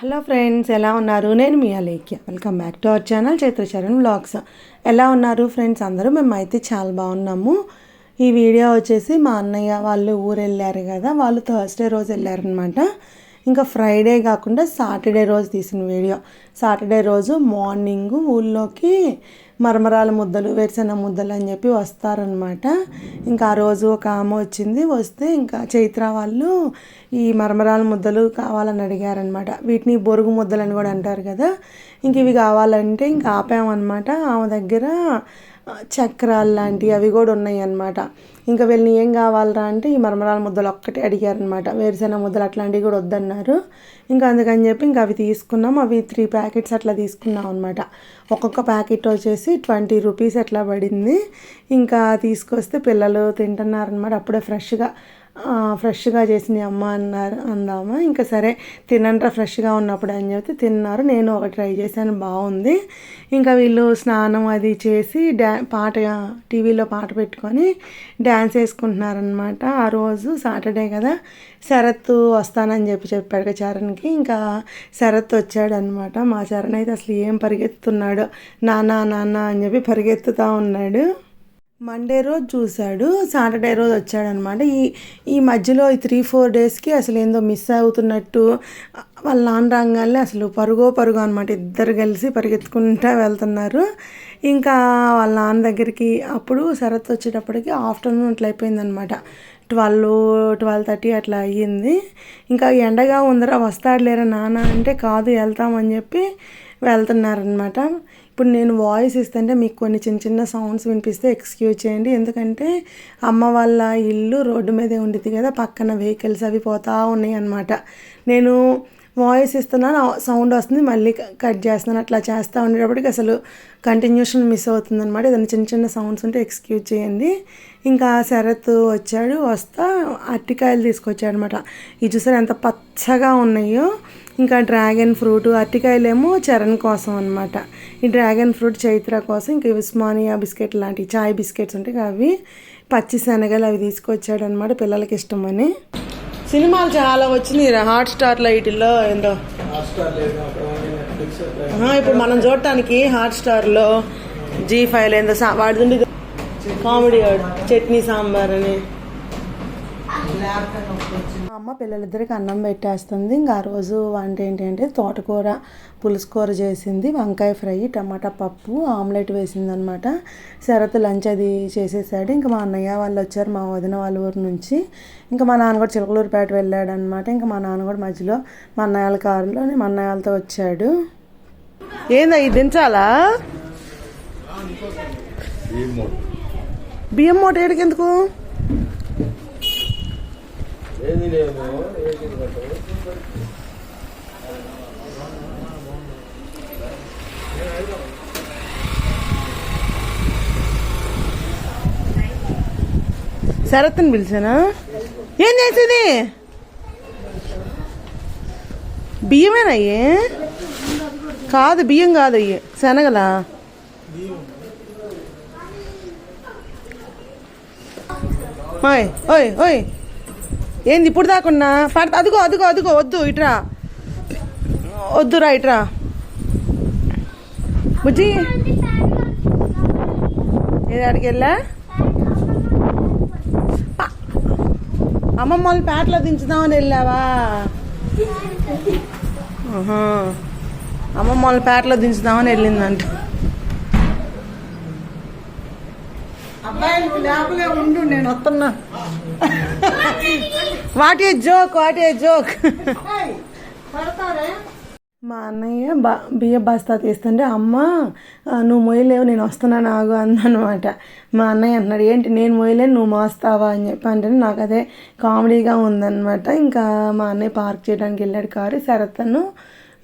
Hello friends ఎలా ఉన్నారు? నేను మీ Alekhya. Welcome back to our channel Chaitracharan vlogs ఎలా ఉన్నారు ఫ్రెండ్స్? అందరూ మేమైతే చాలా బాగున్నాము. ఈ వీడియో వచ్చేసి మా అన్నయ్య వాళ్ళు ఊరు వెళ్ళారు కదా వాళ్ళు థర్స్డే రోజు వెళ్ళారనమాట ఇంకా ఫ్రైడే కాకుండా సాటర్డే రోజు తీసిన వీడియో. సాటర్డే రోజు మార్నింగ్ ఊళ్ళోకి మరమరాల ముద్దలు వేరుశెనగ ముద్దలు అని చెప్పి వస్తారనమాట ఇంకా ఆ రోజు ఒక ఆమె వచ్చింది వస్తే ఇంకా చైత్ర వాళ్ళు ఈ మరమరాల ముద్దలు కావాలని అడిగారనమాట వీటిని బొరుగు ముద్దలు అని కూడా అంటారు కదా. ఇంక ఇవి కావాలంటే ఇంకా ఆపామన్నమాట. ఆమె దగ్గర చక్రాలు లాంటివి అవి కూడా ఉన్నాయి అన్నమాట ఇంకా వీళ్ళని ఏం కావాలరా అంటే ఈ మరమరాల ముద్దలు ఒక్కటే అడిగారనమాట వేరుశెనగ ముద్దలు అట్లాంటివి కూడా వద్దన్నారు. ఇంకా అందుకని చెప్పి ఇంకా అవి తీసుకున్నాం. అవి త్రీ ప్యాకెట్స్ అట్లా తీసుకున్నాం అనమాట ఒక్కొక్క ప్యాకెట్ వచ్చేసి ట్వంటీ రూపీస్ అట్లా పడింది. ఇంకా తీసుకొస్తే పిల్లలు తింటున్నారనమాట అప్పుడే ఫ్రెష్గా ఫ్రెష్గా చేసింది అమ్మ అన్నారు అందామా? ఇంకా సరే తినంట్రా ఫ్రెష్గా ఉన్నప్పుడు అని చెప్పి తిన్నారు నేను ఒక ట్రై చేశాను బాగుంది. ఇంకా వీళ్ళు స్నానం అది చేసి డ్యా పాట టీవీలో పాట పెట్టుకొని డ్యాన్స్ వేసుకుంటున్నారనమాట ఆ రోజు సాటర్డే కదా శరత్ వస్తానని చెప్పి చెప్పాడు కదా చరణ్కి. ఇంకా శరత్ వచ్చాడనమాట మా చరణ్ అయితే అసలు ఏం పరిగెత్తుతున్నాడు? నానా నాన్న అని చెప్పి పరిగెత్తుతూ ఉన్నాడు. మండే రోజు చూశాడు సాటర్డే రోజు వచ్చాడనమాట. ఈ ఈ మధ్యలో ఈ త్రీ ఫోర్ డేస్కి అసలు ఏందో మిస్ అవుతున్నట్టు వాళ్ళ నాన్న రాగానే అసలు పరుగో పరుగు అనమాట. ఇద్దరు కలిసి పరిగెత్తుకుంటూ వెళ్తున్నారు. ఇంకా వాళ్ళ నాన్న దగ్గరికి అప్పుడు శరత్ వచ్చేటప్పటికి ఆఫ్టర్నూన్ అట్లా అయిపోయిందనమాట. ట్వెల్వ్ ట్వెల్వ్ థర్టీ అట్లా అయ్యింది. ఇంకా ఎండగా ఉందరా వస్తాడులేరా నాన్న అంటే కాదు వెళ్తామని చెప్పి వెళ్తున్నారనమాట. ఇప్పుడు నేను వాయిస్ ఇస్తుంటే మీకు కొన్ని చిన్న చిన్న సౌండ్స్ వినిపిస్తే ఎక్స్క్యూజ్ చేయండి. ఎందుకంటే అమ్మ వాళ్ళ ఇల్లు రోడ్డు మీదే ఉండిద్ది కదా పక్కన వెహికల్స్ అవి పోతూ ఉన్నాయి అన్నమాట. నేను వాయిస్ ఇస్తున్నాను సౌండ్ వస్తుంది మళ్ళీ కట్ చేస్తున్నాను అట్లా చేస్తూ ఉండేటప్పటికి అసలు కంటిన్యూషన్ మిస్ అవుతుంది అనమాట ఏదైనా చిన్న చిన్న సౌండ్స్ ఉంటే ఎక్స్క్యూజ్ చేయండి. ఇంకా శరత్ వచ్చాడు వస్తా అరటికాయలు తీసుకొచ్చాడు అనమాట ఇది చూసారు ఎంత పచ్చగా ఉన్నాయో. ఇంకా డ్రాగన్ ఫ్రూట్ అరటికాయలేమో చరణ్ కోసం అనమాట ఈ డ్రాగన్ ఫ్రూట్ చైత్ర కోసం ఇంకా ఉస్మానియా బిస్కెట్ లాంటి చాయ్ బిస్కెట్స్ ఉంటాయి అవి పచ్చి శనగలు అవి తీసుకొచ్చాడు అనమాట పిల్లలకి ఇష్టమని. సినిమాలు చాలా వచ్చినాయి హాట్ స్టార్ లైట్లో ఏందో. ఇప్పుడు మనం చూడటానికి హాట్ స్టార్లో జీ ఫైవ్ ఏందో వాడి కామెడీ చట్నీ సాంబార్. అని. అమ్మ పిల్లలిద్దరికి అన్నం పెట్టేస్తుంది. ఇంకా ఆ రోజు వంట ఏంటంటే తోటకూర పులుసుకూర చేసింది వంకాయ ఫ్రై టమాటా పప్పు ఆమ్లెట్ వేసింది అనమాట శరత్ లంచ్ అది చేసేసాడు. ఇంకా మా అన్నయ్య వాళ్ళు వచ్చారు మా వదిన వాళ్ళ ఊరు నుంచి. ఇంకా మా నాన్న కూడా చిలకలూరుపేట వెళ్ళాడు అనమాట ఇంకా మా నాన్న కూడా మధ్యలో మా అన్నయ్యాల కారులో మా అన్నయ్యాలతో వచ్చాడు. ఏందా ఇది దించాలా? బియ్యం మూట ఎందుకు శరత్ని పిలిచానా ఏం చేసేది బియ్యమేనయ్యే కాదు బియ్యం కాదు అయ్యి శనగలా ఓయ్ ఓయ్ ఓయ్ ఏంది ఇప్పుడు దాకున్నా? పడతా అదిగో అదిగో అదిగో వద్దు ఇట్రా. వద్దురా ఇట్రా. బుజ్జి? ఏదాడికి వెళ్ళా? అమ్మమ్మ వాళ్ళు పేటలో దించుదామని వెళ్ళావా? అమ్మమ్మ వాళ్ళ పేటలో దించుదామని వెళ్ళిందంట అబ్బాయిలకు లేపలే ఉండు నేను వస్తున్నా. What a joke what a joke. మా అన్నయ్య బా బియ్య బస్తా తీస్తుంటే అమ్మ నువ్వు మొయ్యలేవు నేను వస్తున్నాను ఆగు అందనమాట మా అన్నయ్య అంటున్నాడు ఏంటి నేను మొయ్యలేను నువ్వు మోస్తావా? అని చెప్పి అంటే నాకు అదే కామెడీగా ఉందన్నమాట. ఇంకా మా అన్నయ్య పార్క్ చేయడానికి వెళ్ళాడు కారు. శరత్ను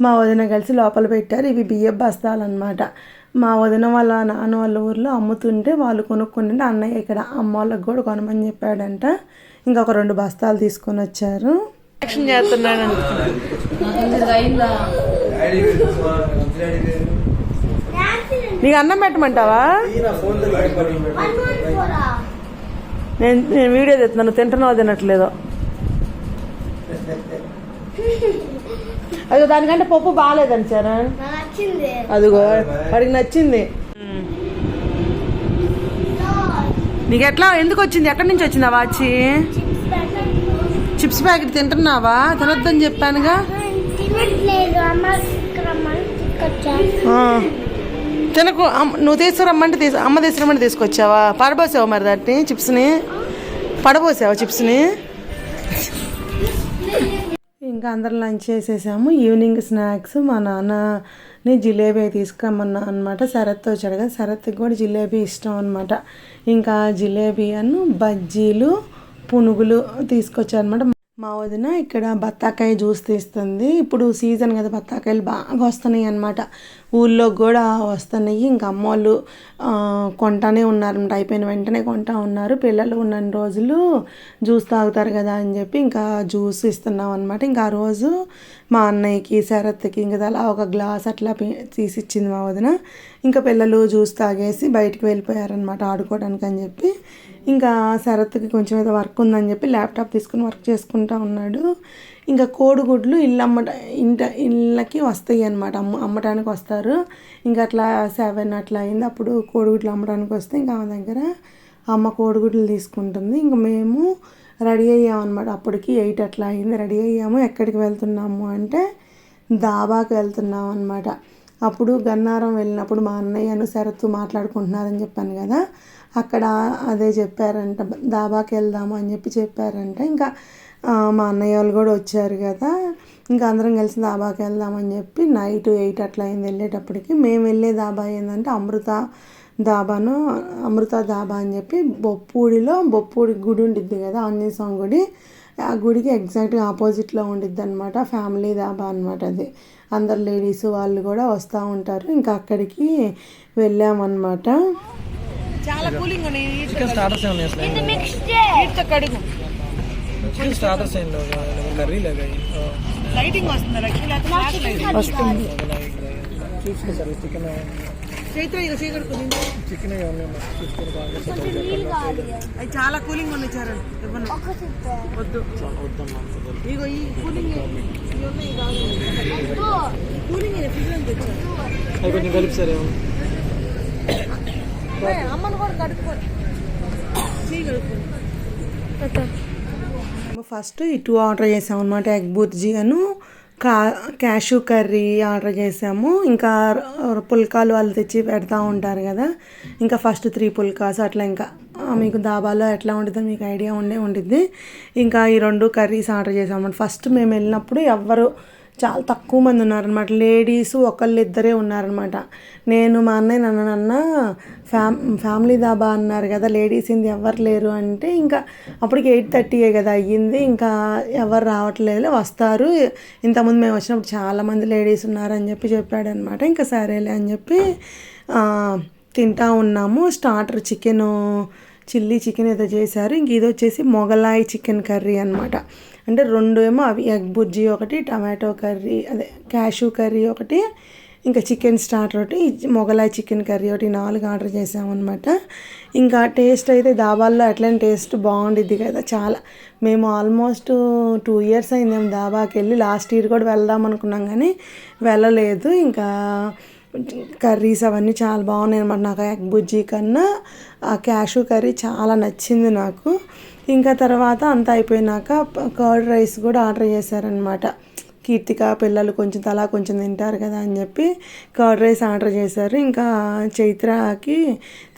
మా వదిన కలిసి లోపల పెట్టారు. ఇవి బియ్య బస్తాలు అనమాట మా వదిన వాళ్ళ నాన్న వాళ్ళ ఊర్లో అమ్ముతుంటే వాళ్ళు కొనుక్కుంటుంటే అన్నయ్య ఇక్కడ అమ్మ వాళ్ళకి కూడా కొనమని చెప్పాడంట. ఇంకా ఒక రెండు బస్తాలు తీసుకొని వచ్చారు. యాక్షన్ చేస్తున్నాడు. నీకు అన్నం పెట్టమంటావా? ఫోన్ నేను నేను వీడియో తెస్తున్నాను తింటున్నావు తినట్లేదో. అదిగో దానికంటే పప్పు బాగాలేదండి చరణ్. అదిగో వాడికి నచ్చింది. నీకు ఎట్లా ఎందుకు వచ్చింది? ఎక్కడి నుంచి వచ్చింది వాచి? చిప్స్ ప్యాకెట్ తింటున్నావా? తినొద్దని చెప్పానుగా. తినట్లేదు అమ్మ రమ్మని తీసుకొచ్చా. ఆ. తినకు అమ్మ- నువ్వు తీసుకురమ్మంటే తీసు అమ్మ తీసుకురమ్మంటే తీసుకొచ్చావా? పడబోసావా మరి దాన్ని చిప్స్ని? పడబోసావా చిప్స్ని? ఇంకా అందరం లంచ్ చేసేసాము. ఈవినింగ్ స్నాక్స్ మా నేను జిలేబీ తీసుకురమ్మన్నా అనమాట శరత్ వచ్చాడు కదా శరత్కి కూడా జిలేబీ ఇష్టం అనమాట ఇంకా జిలేబీ అను బజ్జీలు పునుగులు తీసుకొచ్చారనమాట మా వదిన ఇక్కడ బత్తాకాయ జ్యూస్ తీస్తుంది. ఇప్పుడు సీజన్ కదా బత్తాకాయలు బాగా వస్తున్నాయి అనమాట ఊళ్ళో కూడా వస్తున్నాయి. ఇంకా అమ్మోళ్ళు కొంటానే ఉన్నారన్నమాట అయిపోయిన వెంటనే కొంటా ఉన్నారు. పిల్లలు ఉన్న రోజులు జ్యూస్ తాగుతారు కదా అని చెప్పి ఇంకా జ్యూస్ ఇస్తున్నాం అనమాట ఇంకా ఆ రోజు మా అన్నయ్యకి శరత్కి ఇంకా అలా ఒక గ్లాస్ అట్లా తీసి ఇచ్చింది మా వదిన. ఇంకా పిల్లలు జ్యూస్ తాగేసి బయటికి వెళ్ళిపోయారనమాట ఆడుకోవడానికి అని చెప్పి. ఇంకా శరత్కి కొంచెం ఏదో వర్క్ ఉందని చెప్పి ల్యాప్టాప్ తీసుకుని వర్క్ చేసుకుంటా ఉన్నాడు. ఇంకా కోడిగుడ్లు ఇల్లు అమ్మట ఇంట ఇళ్ళకి వస్తాయి అనమాట అమ్మ అమ్మటానికి వస్తారు. ఇంకా అట్లా సెవెన్ అట్లా అయింది. అప్పుడు కోడిగుడ్లు అమ్మడానికి వస్తే ఇంకా ఆమె దగ్గర అమ్మ కోడిగుడ్లు తీసుకుంటుంది. ఇంకా మేము రెడీ అయ్యామన్నమాట. అప్పటికి ఎయిట్ అట్లా అయింది. రెడీ అయ్యాము. ఎక్కడికి వెళ్తున్నాము అంటే దాబాకి వెళ్తున్నాం అనమాట అప్పుడు గన్నారం వెళ్ళినప్పుడు మా అన్నయ్యను శరత్తు మాట్లాడుకుంటున్నారని చెప్పాను కదా. అక్కడ అదే చెప్పారంట దాబాకి వెళ్దాము అని చెప్పి చెప్పారంట. ఇంకా మా అన్నయ్య వాళ్ళు కూడా వచ్చారు కదా. ఇంకా అందరం కలిసి దాబాకి వెళ్దామని చెప్పి నైట్ ఎయిట్ అట్లా అయింది వెళ్ళేటప్పటికి. మేము వెళ్ళే దాబా ఏంటంటే అమృత దాబాను అమృత దాబా అని చెప్పి బొప్పూడిలో బొప్పూడి గుడి ఉండిద్ది కదా ఆంజనేయ స్వామి గుడి. ఆ గుడికి ఎగ్జాక్ట్గా ఆపోజిట్లో ఉండిద్ది అనమాట ఫ్యామిలీ దాబా అనమాట అది. అందరు లేడీస్ వాళ్ళు కూడా వస్తూ ఉంటారు. ఇంకా అక్కడికి వెళ్ళామన్నమాట. చాలా కూలింగ్ లైటింగ్ వస్తుంది? చికెన్ అవి చాలా కూలింగ్ ఉన్నాయి చరణ్ ఇవ్వను. వద్దు. ఇగో ఈ కూలింగ్ కూలింగ్ అవి కొంచెం కలిపిసారేమో అమ్మను కూడా కడుక్కోండి ఫస్ట్ ఈ టూ ఆర్డర్ అనమాట ఎగ్ బుర్జీ అను కా క్యాషూ కర్రీ ఆర్డర్ చేసాము. ఇంకా పుల్కాలు వాళ్ళు తెచ్చి పెడతా ఉంటారు కదా. ఇంకా ఫస్ట్ త్రీ పుల్కాస్ అట్లా ఇంకా మీకు దాబాలో ఎట్లా ఉంటుందో మీకు ఐడియా ఉండే ఉంటుంది ఇంకా ఈ రెండు కర్రీస్ ఆర్డర్ చేసాము. ఫస్ట్ మేము వెళ్ళినప్పుడు ఎవ్వరు చాలా తక్కువ మంది ఉన్నారనమాట లేడీస్ ఒకళ్ళు ఇద్దరే ఉన్నారనమాట నేను మా అన్నయ్య నన్ను నన్న ఫ్యామ్ ఫ్యామిలీ దాబా అన్నారు కదా లేడీస్ ఇంది ఎవరు లేరు అంటే ఇంకా అప్పటికి ఎయిట్ థర్టీయే కదా అయ్యింది. ఇంకా ఎవరు రావట్లేదు వస్తారు. ఇంతకుముందు మేము వచ్చినప్పుడు చాలామంది లేడీస్ ఉన్నారని చెప్పి చెప్పాడనమాట ఇంకా సరేలే అని చెప్పి తింటా ఉన్నాము. స్టార్టర్ చికెను చిల్లీ చికెన్ ఏదో చేశారు. ఇంక ఇది వచ్చేసి మొగలాయి చికెన్ కర్రీ అనమాట అంటే రెండు ఏమో అవి ఎగ్ బుర్జీ ఒకటి టమాటో కర్రీ అదే క్యాషూ కర్రీ ఒకటి ఇంకా చికెన్ స్టార్టర్ ఒకటి మొగలాయి చికెన్ కర్రీ ఒకటి నాలుగు ఆర్డర్ చేసామన్నమాట ఇంకా టేస్ట్ అయితే దాబాల్లో అట్లనే టేస్ట్ బాగుండిద్ది కదా చాలా. మేము ఆల్మోస్ట్ టూ ఇయర్స్ అయింది మేము దాబాకి వెళ్ళి లాస్ట్ ఇయర్ కూడా వెళ్దాం అనుకున్నాం కానీ వెళ్ళలేదు. ఇంకా కర్రీస్ అవన్నీ చాలా బాగున్నాయి అనమాట నాకు ఎగ్ బుజ్జీ కన్నా ఆ క్యాషు కర్రీ చాలా నచ్చింది నాకు. ఇంకా తర్వాత అంతా అయిపోయినాక కర్డ్ రైస్ కూడా ఆర్డర్ చేశారనమాట కీర్తిక పిల్లలు కొంచెం తలా కొంచెం తింటారు కదా అని చెప్పి కర్డ్ రైస్ ఆర్డర్ చేశారు. ఇంకా చైత్రకి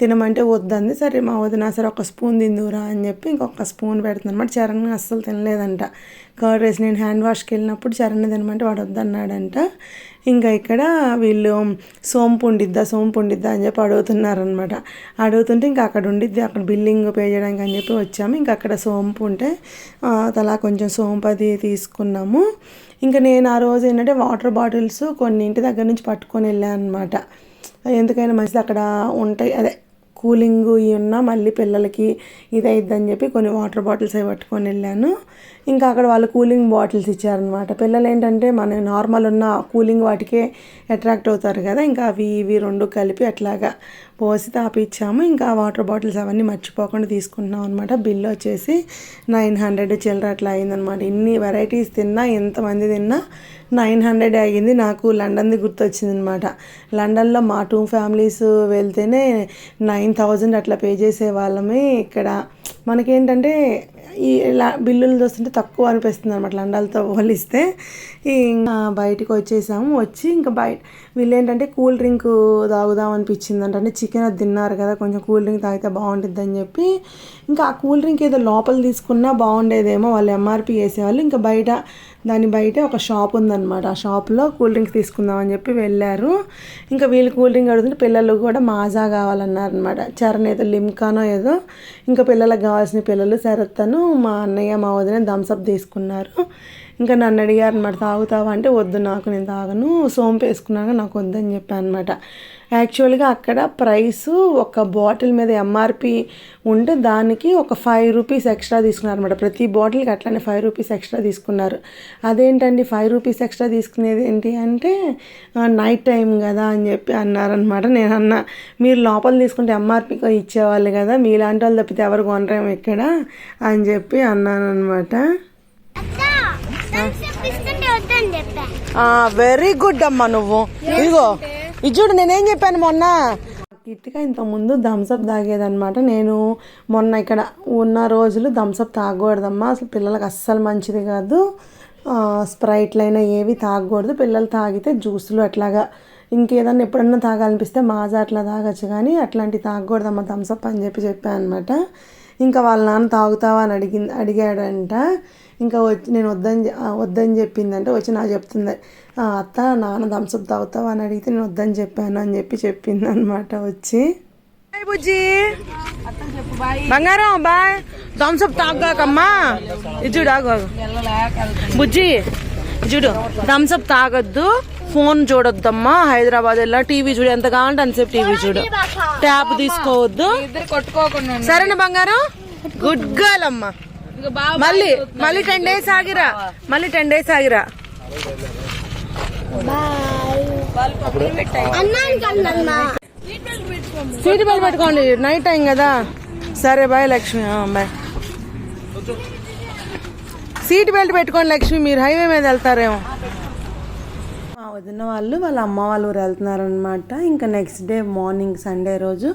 తినమంటే వద్దంది. సరే మా వదిన సరే ఒక స్పూన్ తిందురా అని చెప్పి ఇంకొక స్పూన్ పెడుతుంది అనమాట చరణ్ అస్సలు తినలేదంట. కర్డ్ రైస్ నేను హ్యాండ్ వాష్కి వెళ్ళినప్పుడు చరణ్ తినమంటే వాడు వద్దన్నాడంట. ఇంకా ఇక్కడ వీళ్ళు సోంపు ఉండిద్దా సోంపు ఉండిద్దా అని చెప్పి అడుగుతున్నారనమాట అడుగుతుంటే ఇంకా అక్కడ ఉండిద్ది అక్కడ బిల్లింగ్ పే చేయడానికి అని చెప్పి వచ్చాము. ఇంకా అక్కడ సోంపు ఉంటే తలా కొంచెం సోంపు అది తీసుకున్నాము. ఇంకా నేను ఆ రోజు ఏంటంటే వాటర్ బాటిల్స్ కొన్ని ఇంటి దగ్గర నుంచి పట్టుకొని వెళ్ళాను అనమాట ఎందుకైనా మంచిది అక్కడ ఉంటాయి. అదే కూలింగ్ ఇవి ఉన్నా మళ్ళీ పిల్లలకి ఇది అయిద్దని చెప్పి కొన్ని వాటర్ బాటిల్స్ అవి పట్టుకొని వెళ్ళాను. ఇంకా అక్కడ వాళ్ళు కూలింగ్ బాటిల్స్ ఇచ్చారనమాట పిల్లలు ఏంటంటే మన నార్మల్ ఉన్న కూలింగ్ వాటికే అట్రాక్ట్ అవుతారు కదా. ఇంకా అవి ఇవి రెండు కలిపి అట్లాగా పోసి తాపిచ్చాము. ఇంకా వాటర్ బాటిల్స్ అవన్నీ మర్చిపోకుండా తీసుకుంటున్నాం అనమాట బిల్ వచ్చేసి నైన్ హండ్రెడ్ చిల్లర అట్లా అయిందనమాట ఇన్ని వెరైటీస్ తిన్నా ఎంతమంది తిన్నా నైన్ హండ్రెడ్ అయ్యింది. నాకు లండన్ది గుర్తొచ్చింది అనమాట లండన్లో మా టూ ఫ్యామిలీస్ వెళ్తేనే నైన్ థౌజండ్ అట్లా పే చేసే వాళ్ళమే ఇక్కడ. మనకేంటంటే ఈ ఇలా బిల్లులు చూస్తుంటే తక్కువ అనిపిస్తుంది అనమాట లండాలతో పోలిస్తే. ఇంకా బయటికి వచ్చేసాము. వచ్చి ఇంకా బయట వీళ్ళు ఏంటంటే కూల్ డ్రింక్ తాగుదాం అనిపించింది అంటే చికెన్ అది తిన్నారు కదా కొంచెం కూల్ డ్రింక్ తాగితే బాగుంటుంది అని చెప్పి. ఇంకా ఆ కూల్ డ్రింక్ ఏదో లోపల తీసుకున్నా బాగుండేదేమో. వాళ్ళు ఎంఆర్పి వేసేవాళ్ళు ఇంకా బయట దాని బయట ఒక షాప్ ఉందన్నమాట. ఆ షాప్లో కూల్ డ్రింక్ తీసుకుందామని చెప్పి వెళ్ళారు. ఇంకా వీళ్ళు కూల్ డ్రింక్ అడుగుతుంటే పిల్లలు కూడా మాజా కావాలన్నారు అనమాట చరణ్ ఏదో లిమ్కానో ఏదో ఇంకా పిల్లలకు కావాల్సిన పిల్లలు శరత్తను మా అన్నయ్య మా వదిన థమ్స్అప్ తీసుకున్నారు. ఇంకా నన్ను అడిగారు అనమాట తాగుతావా? అంటే వద్దు నాకు నేను తాగను సోంపు వేసుకున్నాక నాకు వద్దని చెప్పాను అనమాట యాక్చువల్గా అక్కడ ప్రైస్ ఒక బాటిల్ మీద ఎంఆర్పి ఉంటే దానికి ఒక ఫైవ్ రూపీస్ ఎక్స్ట్రా తీసుకున్నారు అనమాట ప్రతి బాటిల్కి అట్లానే ఫైవ్ రూపీస్ ఎక్స్ట్రా తీసుకున్నారు. అదేంటండి ఫైవ్ రూపీస్ ఎక్స్ట్రా తీసుకునేది ఏంటి అంటే నైట్ టైం కదా అని చెప్పి అన్నారనమాట నేను అన్న మీరు లోపల తీసుకుంటే ఎంఆర్పి ఇచ్చేవాళ్ళు కదా మీలాంటి వాళ్ళు తప్పితే ఎవరు కొనరేమో ఇక్కడ? అని చెప్పి అన్నాను అనమాట వెరీ గుడ్ అమ్మా నువ్వు. ఇదిగో ఇది చూడు నేనేం చెప్పాను మొన్న? కిట్టిగా ఇంతకుముందు థమ్స్అప్ తాగేదనమాట నేను మొన్న ఇక్కడ ఉన్న రోజులు థమ్స్అప్ తాగకూడదమ్మా. అసలు పిల్లలకు అస్సలు మంచిది కాదు. స్ప్రైట్లు స్ప్రైట్లైనా ఏవి తాగకూడదు. పిల్లలు తాగితే జ్యూసులు అట్లాగా ఇంకేదన్నా ఎప్పుడన్నా తాగాలనిపిస్తే మాజా అట్లా తాగొచ్చు. కానీ అట్లాంటివి తాగకూడదమ్మా థమ్స్అప్ అని చెప్పి చెప్పాను అనమాట ఇంకా వాళ్ళ నాన్న తాగుతావా అని అడిగింది అడిగాడంట. ఇంకా వచ్చి నేను వద్దని వద్దని చెప్పిందంటే. వచ్చి నాకు చెప్తుంది "ఆ, అత్త నాన్న థమ్స్అప్ తాగుతావా అని అడిగితే నేను వద్దని చెప్పాను అని చెప్పి చెప్పింది అనమాట వచ్చి బుజ్జి. బంగారం బాయ్. థమ్స్అప్ తాగాకమ్మా ఇది చూడు బుజ్జి చూడు థమ్స్అప్ తాగొద్దు ఫోన్ చూడొద్దమ్మా హైదరాబాద్ వెళ్ళా టీవీ చూడు ఎంత కావాలంటే అంతసేపు టీవీ చూడు. ట్యాబ్ తీసుకోవద్దు. సరేనా బంగారం? గుడ్ గర్ల్ అమ్మా. మళ్ళీ మళ్ళీ టెన్ డేస్ ఆగిరా. మళ్ళీ టెన్ డేస్ ఆగిరా. సీట్ బెల్ట్ పెట్టుకోండి. నైట్ టైం కదా. సరే bye Lakshmi. Bye seat belt పెట్టుకోండి లక్ష్మి మీరు హైవే మీద వెళ్తారేమో. మా వదిన వాళ్ళు వాళ్ళ అమ్మ వాళ్ళు ఊరు వెళ్తున్నారనమాట ఇంకా నెక్స్ట్ డే మార్నింగ్ సండే రోజు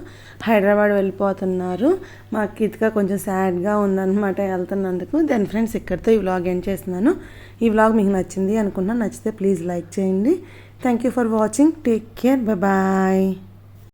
హైదరాబాద్ వెళ్ళిపోతున్నారు. మా కిత్గా కొంచెం సాడ్గా ఉందన్నమాట వెళ్తున్నందుకు. దెన్ ఫ్రెండ్స్ ఇక్కడితో ఈ వ్లాగ్ ఎండ్ చేస్తున్నాను. ఈ వ్లాగ్ మీకు నచ్చింది అనుకున్నా నచ్చితే ప్లీజ్ లైక్ చేయండి. Thank you for watching take care bye